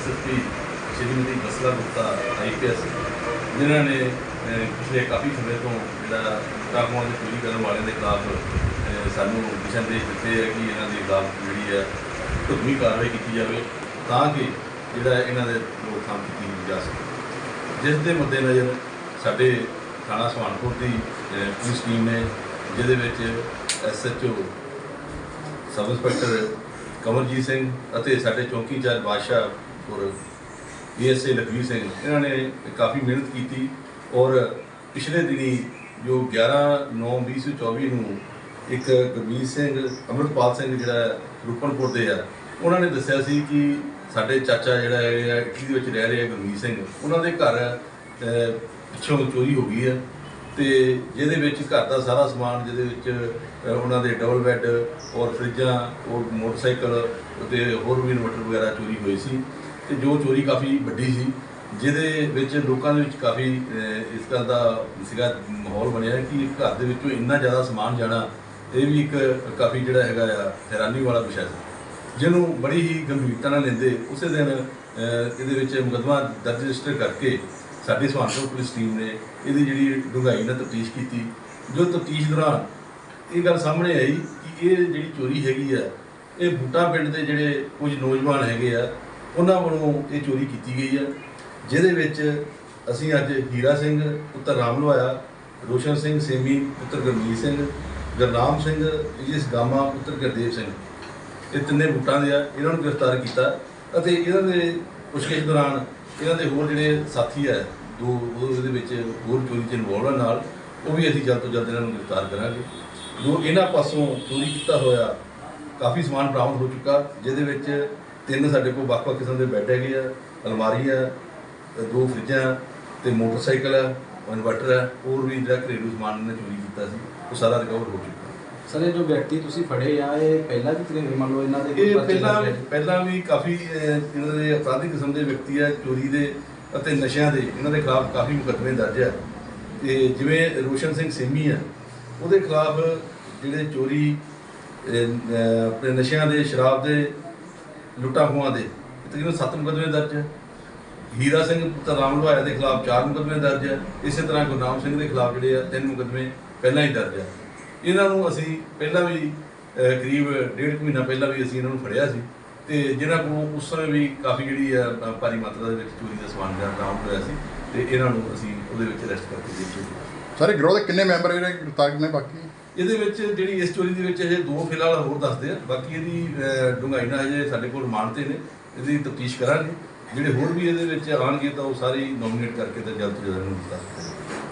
SSP Shrimati Basla Gupta IPS, ਜਿਨ੍ਹਾਂ ਨੇ ਪਿਛਲੇ ਕਾਫੀ ਸਮੇਂ ਤੋਂ ਜਿਹੜਾ ਕਾਨੂੰਨਾਂ ਦੀ ਪੂਰੀ ਕਰਨ ਵਾਲਿਆਂ ਦੇ ਖਿਲਾਫ ਸਾਨੂੰ ਦਿਸ਼ਾ ਨਿਰਦੇਸ਼ ਦਿੱਤੇ ਹੈ ਕਿ ਇਹਨਾਂ ਦੇ ਖਿਲਾਫ ਜਿਹੜੀ ਹੈ ਢੁਕਵੀਂ ਕਾਰਵਾਈ ਕੀਤੀ ਜਾਵੇ ਤਾਂ ਕਿ ਜਿਹੜਾ ਇਹਨਾਂ ਦੇ ਰੋਕਥਾਮ ਕੀਤੀ ਜਾ ਸਕੇ। ਜਿਸ ਦੇ ਮੱਦੇਨਜ਼ਰ ਸਾਡੇ ਥਾਣਾ ਸਵਾਨਪੁਰ ਦੀ ਪੁਲਿਸ ਟੀਮ ਨੇ, ਜਿਹਦੇ ਵਿੱਚ SHO sub inspector Kamaljit Singh ਅਤੇ ਸਾਡੇ ਚੌਕੀ ਬਾਦਸ਼ਾਹ ਬਾਦਸ਼ਾਹਪੁਰ ਏਐਸਏ ਲਖਵੀਰ ਸਿੰਘ, ਇਹਨਾਂ ਨੇ ਕਾਫੀ ਮਿਹਨਤ ਕੀਤੀ ਔਰ ਪਿਛਲੇ ਦਿਨੀ ਜੋ 11 9 2024 ਨੂੰ ਇੱਕ ਗੁਰਮੀਤ ਸਿੰਘ ਅਮਰਪਾਲ ਸਿੰਘ ਜਿਹੜਾ ਰੂਪਨਪੁਰ ਦੇ ਆ, ਉਹਨਾਂ ਨੇ ਦੱਸਿਆ ਸੀ ਕਿ ਸਾਡੇ ਚਾਚਾ ਜਿਹੜਾ ਹੈ ਇਟਲੀ ਦੇ ਵਿੱਚ ਰਹਿ ਰਿਹਾ ਗੁਰਮੀਤ ਸਿੰਘ, ਉਹਨਾਂ ਦੇ ਘਰ ਪਿੱਛੋਂ ਚੋਰੀ ਹੋ ਗਈ ਹੈ ਤੇ ਜਿਹਦੇ ਵਿੱਚ ਘਰ ਦਾ ਸਾਰਾ ਸਮਾਨ, ਜਿਹਦੇ ਵਿੱਚ ਉਹਨਾਂ ਦੇ ਡਬਲ ਬੈੱਡ ਔਰ ਫਰਿੱਜਾਂ ਔਰ ਮੋਟਰਸਾਈਕਲ ਤੇ ਹੋਰ ਵੀ ਇਨਵਰਟਰ ਵਗੈਰਾ ਚੋਰੀ ਹੋਏ ਸੀ। ਤੇ ਜੋ ਚੋਰੀ ਕਾਫੀ ਵੱਡੀ ਸੀ, ਜਿਹਦੇ ਵਿੱਚ ਲੋਕਾਂ ਦੇ ਵਿੱਚ ਕਾਫੀ ਇਸ ਗੱਲ ਦਾ ਸੀਗਾ ਮਾਹੌਲ ਬਣਿਆ ਕਿ ਘਰ ਦੇ ਵਿੱਚੋਂ ਇੰਨਾ ਜ਼ਿਆਦਾ ਸਮਾਨ ਜਾਣਾ, ਇਹ ਵੀ ਇੱਕ ਕਾਫੀ ਜਿਹੜਾ ਹੈਗਾ ਆ, ਹੈਰਾਨੀ ਵਾਲਾ ਵਿਸ਼ਾ ਸੀ। ਜਿਹਨੂੰ ਬੜੀ ਹੀ ਗੰਭੀਰਤਾ ਨਾਲ ਲੈਂਦੇ, ਉਸੇ ਦਿਨ ਇਹਦੇ ਵਿੱਚ ਮੁਕੱਦਮਾ ਦਰਜ ਰਜਿਸਟਰ ਕਰਕੇ ਸਾਡੀ ਸੁਹਾਨਪੁਰ ਪੁਲਿਸ ਟੀਮ ਨੇ ਇਹਦੀ ਜਿਹੜੀ ਡੂੰਘਾਈ ਨਾਲ ਤਫਤੀਸ਼ ਕੀਤੀ। ਜੋ ਤਫਤੀਸ਼ ਦੌਰਾਨ ਇਹ ਗੱਲ ਸਾਹਮਣੇ ਆਈ ਕਿ ਇਹ ਜਿਹੜੀ ਚੋਰੀ ਹੈਗੀ ਆ, ਇਹ ਬੂਟਾ ਪਿੰਡ ਦੇ ਜਿਹੜੇ ਕੁਝ ਨੌਜਵਾਨ ਹੈਗੇ ਆ ਉਹਨਾਂ ਵੱਲੋਂ ਇਹ ਚੋਰੀ ਕੀਤੀ ਗਈ ਹੈ, ਜਿਹਦੇ ਵਿੱਚ ਅਸੀਂ ਅੱਜ ਹੀਰਾ ਸਿੰਘ, ਪੁੱਤਰ ਰਾਮ ਲਵਾਇਆ ਰੋਸ਼ਨ ਸਿੰਘ ਸੇਮੀ, ਪੁੱਤਰ ਗੁਰਮੀਤ ਸਿੰਘ, ਗੁਰਨਾਮ ਸਿੰਘ ਇਸ ਗਾਮਾ, ਪੁੱਤਰ ਗੁਰਦੇਵ ਸਿੰਘ। ਇਹ ਤਿੰਨੇ ਬੁੱਟਾਂ ਦੇ ਆ, ਇਹਨਾਂ ਨੂੰ ਗ੍ਰਿਫਤਾਰ ਕੀਤਾ ਅਤੇ ਇਹਨਾਂ ਦੇ ਪੁੱਛਗਿੱਛ ਦੌਰਾਨ ਇਹਨਾਂ ਦੇ ਹੋਰ ਜਿਹੜੇ ਸਾਥੀ ਆ, ਦੋ ਉਹਦੇ ਵਿੱਚ ਹੋਰ ਚੋਰੀ 'ਚ ਇਨਵੋਲਵ ਆ ਨਾਲ, ਉਹ ਵੀ ਅਸੀਂ ਜਲਦ ਤੋਂ ਜਲਦ ਇਹਨਾਂ ਨੂੰ ਗ੍ਰਿਫਤਾਰ ਕਰਾਂਗੇ। ਜੋ ਇਹਨਾਂ ਪਾਸੋਂ ਚੋਰੀ ਕੀਤਾ ਹੋਇਆ ਕਾਫੀ ਸਮਾਨ ਬਰਾਮਦ ਹੋ ਚੁੱਕਾ, ਜਿਹਦੇ ਵਿੱਚ ਤਿੰਨ ਸਾਡੇ ਕੋਲ ਵੱਖ-ਵੱਖ ਕਿਸਮ ਦੇ ਬੈੱਡ ਹੈਗੇ ਆ ਅਲਮਾਰੀ ਆ ਦੋ ਫਰਿੱਜਾਂ ਤੇ ਮੋਟਰਸਾਈਕਲ ਆ ਇਨਵਰਟਰ ਆ ਹੋਰ ਵੀ ਜਿਹੜਾ ਘਰੇਲੂ ਸਮਾਨ ਇਹਨੇ ਚੋਰੀ ਕੀਤਾ ਸੀ ਉਹ ਸਾਰਾ ਰਿਕਵਰ ਹੋ ਚੁੱਕਾ ਸਰ ਇਹ ਜੋ ਵਿਅਕਤੀ ਤੁਸੀਂ ਫੜੇ ਆ ਇਹ ਪਹਿਲਾਂ ਵੀ ਤਕਰੀਬਨ ਮੰਨ ਲਓ ਇਹਨਾਂ ਦੇ ਕੋਈ ਇਹ ਪਰਚੇ ਪਹਿਲਾਂ? ਪਹਿਲਾਂ ਵੀ ਕਾਫੀ ਇਹਨਾਂ ਦੇ ਅਪਰਾਧਿਕ ਕਿਸਮ ਦੇ ਵਿਅਕਤੀ ਆ ਚੋਰੀ ਦੇ ਅਤੇ ਨਸ਼ਿਆਂ ਦੇ ਇਹਨਾਂ ਦੇ ਖਿਲਾਫ ਕਾਫੀ ਮੁਕੱਦਮੇ ਦਰਜ ਆ ਤੇ ਜਿਵੇਂ ਰੋਸ਼ਨ ਸਿੰਘ ਸੇਮੀ ਆ ਉਹਦੇ ਖਿਲਾਫ ਜਿਹੜੇ ਚੋਰੀ ਆਪਣੇ ਨਸ਼ਿਆਂ ਦੇ ਸ਼ਰਾਬ ਦੇ ਲੁੱਟਾਂ ਖੋਹਾਂ ਦੇ। ਤਕਰੀਬਨ 7 ਮੁਕੱਦਮੇ ਦਰਜ ਹੈ। ਹੀਰਾ ਸਿੰਘ ਪੁੱਤਰ ਰਾਮ ਲਵਾਇਆ ਦੇ ਖਿਲਾਫ 4 ਮੁਕੱਦਮੇ ਦਰਜ ਹੈ। ਇਸੇ ਤਰ੍ਹਾਂ ਗੁਰਨਾਮ ਸਿੰਘ ਦੇ ਖਿਲਾਫ ਜਿਹੜੇ ਆ 3 ਮੁਕੱਦਮੇ ਪਹਿਲਾਂ ਹੀ ਦਰਜ ਹੈ। ਇਹਨਾਂ ਨੂੰ ਅਸੀਂ ਪਹਿਲਾਂ ਵੀ ਕਰੀਬ ਡੇਢ ਕੁ ਮਹੀਨਾ ਪਹਿਲਾਂ ਵੀ ਅਸੀਂ ਇਹਨਾਂ ਨੂੰ ਫੜਿਆ ਸੀ। ਤੇ ਜਿਨ੍ਹਾਂ ਕੋਲ ਉਸ ਸਮੇਂ ਵੀ ਕਾਫੀ ਜਿਹੜੀ ਆ ਭਾਰੀ ਮਾਤਰਾ ਦੇ ਵਿੱਚ ਚੋਰੀ ਦਾ ਸਮਾਨ ਜਿਹੜਾ ਬਰਾਮਦ ਹੋਇਆ ਸੀ, ਤੇ ਇਹਨਾਂ ਨੂੰ ਅਸੀਂ ਉਹਦੇ ਵਿੱਚ ਅਰੈਸਟ ਕਰਕੇ ਜੇਲ੍ਹ 'ਚ ਭੇਜਿਆ। ਸਾਰੇ ਗਰੋਹ ਦੇ ਕਿੰਨੇ ਮੈਂਬਰ ਜਿਹੜੇ ਗ੍ਰਿਫਤਾਰ ਨੇ ਬਾਕੀ? ਇਹਦੇ ਵਿੱਚ ਜਿਹੜੀ ਇਸ ਚੋਰੀ ਦੇ ਵਿੱਚ ਅਜੇ ਦੋ ਫਿਲਹਾਲ ਹੋਰ ਦੱਸਦੇ ਆ ਬਾਕੀ ਇਹਦੀ ਅ, ਡੂੰਘਾਈ ਨਾਲ ਹਜੇ ਸਾਡੇ ਕੋਲ ਰਿਮਾਂਡ ਨੇ ਇਹਦੀ ਤਫਤੀਸ਼ ਕਰਾਂਗੇ। ਜਿਹੜੇ ਹੋਰ ਵੀ ਇਹਦੇ ਵਿੱਚ ਆਣਗੇ ਤਾਂ ਉਹ ਸਾਰੇ ਨੋਮੀਨੇਟ ਕਰਕੇ ਤਾਂ ਜਲਦ ਤੋਂ ਜਲਦ ਨੂੰ ਦੱਸ ਦਿਆਂਗੇ।